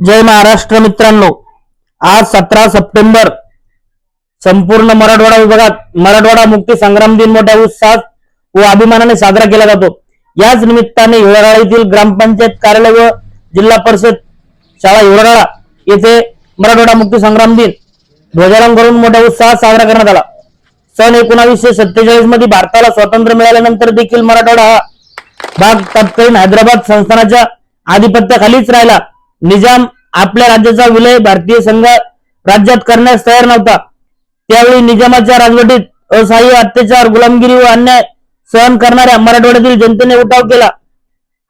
जय महाराष्ट्र मित्रांनो. आज सतरा सप्टेंबर संपूर्ण मराठवाडा विभागात मराठवाडा मुक्ती संग्राम दिन मोठ्या उत्साहात व अभिमानाने साजरा केला जातो. याच निमित्ताने हिवराळा येथील ग्रामपंचायत कार्यालय व जिल्हा परिषद शाळा हिवराळा येथे मराठवाडा मुक्ती संग्राम दिन ध्वजारोहण करून मोठ्या उत्साहात साजरा करण्यात आला. सन एकोणावीसशे सत्तेचाळीसमध्ये भारताला स्वातंत्र्य मिळाल्यानंतर देखील मराठवाडा हा भाग तत्कालीन हैदराबाद संस्थानाच्या आधिपत्याखालीच राहिला. निजाम आपल्या राज्याचा विलय भारतीय संघ राज्यात करण्यास तयार नव्हता. त्यावेळी निजामाच्या राजवटीत असहाय्य अत्याचार गुलामगिरी व अन्याय सहन करणाऱ्या मराठवाड्यातील जनतेने उठाव केला.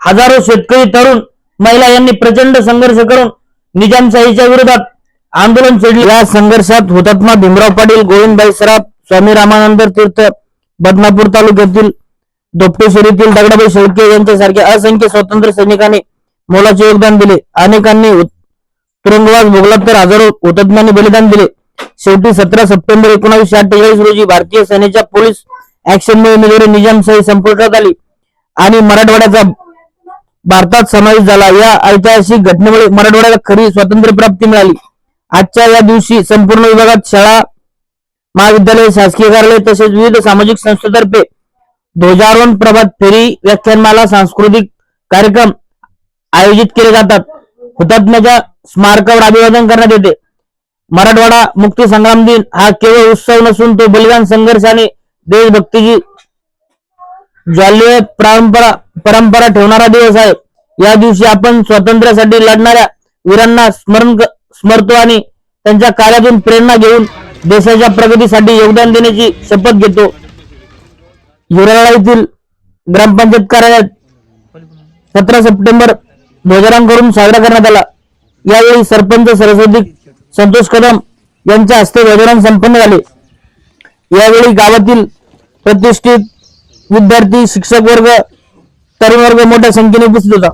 हजारो शेतकरी तरुण महिला यांनी प्रचंड संघर्ष करून निजामशाहीच्या विरोधात आंदोलन छेडले या संघर्षात हुतात्मा भीमराव पाटील गोविंदभाई सराफ स्वामी रामानंद तीर्थ बदनापूर तालुक्यातील दोपटेश्वरीतील दगडाबाई शेळके यांच्यासारख्या असंख्य स्वातंत्र्य सैनिकांनी मोलाचे योगदान दिले. अनेकांनी तुरुंगवास भोगला तर हजारो हुतात्म्यांनी बलिदान दिले. शेवटी सतरा सप्टेंबर एकोणीसशे अठ्ठेचाळीस रोजी भारतीय सेनेच्या पोलीस ऍक्शनमुळे निजाम निजामशाही संपुष्टात आली. आणि मराठवाड्याचा भारतात समावेश झाला. या ऐतिहासिक घटनेमुळे मराठवाड्याला खरी स्वातंत्र्य प्राप्ती मिळाली. आजच्या या दिवशी संपूर्ण विभागात शाळा महाविद्यालय शासकीय कार्यालय तसेच विविध सामाजिक संस्थेतर्फे ध्वजारोहण प्रभात फेरी व्याख्यानमाला सांस्कृतिक कार्यक्रम आयोजित केले जातात. हुतात्म्याच्या स्मारकावर अभिवादन करण्यात येते. मराठवाडा मुक्ती संग्राम दिन हा केवळ उत्सव नसून तो बलिदान संघर्ष आणि देशभक्तीची ज्वाल्य परंपरा परंपरा ठेवणारा दिवस आहे. या दिवशी आपण स्वातंत्र्यासाठी लढणाऱ्या वीरांना स्मरण स्मरतो आणि त्यांच्या कार्यातून प्रेरणा घेऊन देशाच्या प्रगतीसाठी योगदान देण्याची शपथ घेतो. हिवराळा येथील ग्रामपंचायत कार्यालयात सतरा सप्टेंबर ध्वजारोहण करून साजरा करण्यात आला. यावेळी सरपंच सरस्वती संतोष कदम यांच्या हस्ते ध्वजारोहण संपन्न झाले. यावेळी गावातील प्रतिष्ठित विद्यार्थी शिक्षक वर्ग तरुण वर्ग मोठ्या संख्येने उपस्थित होता.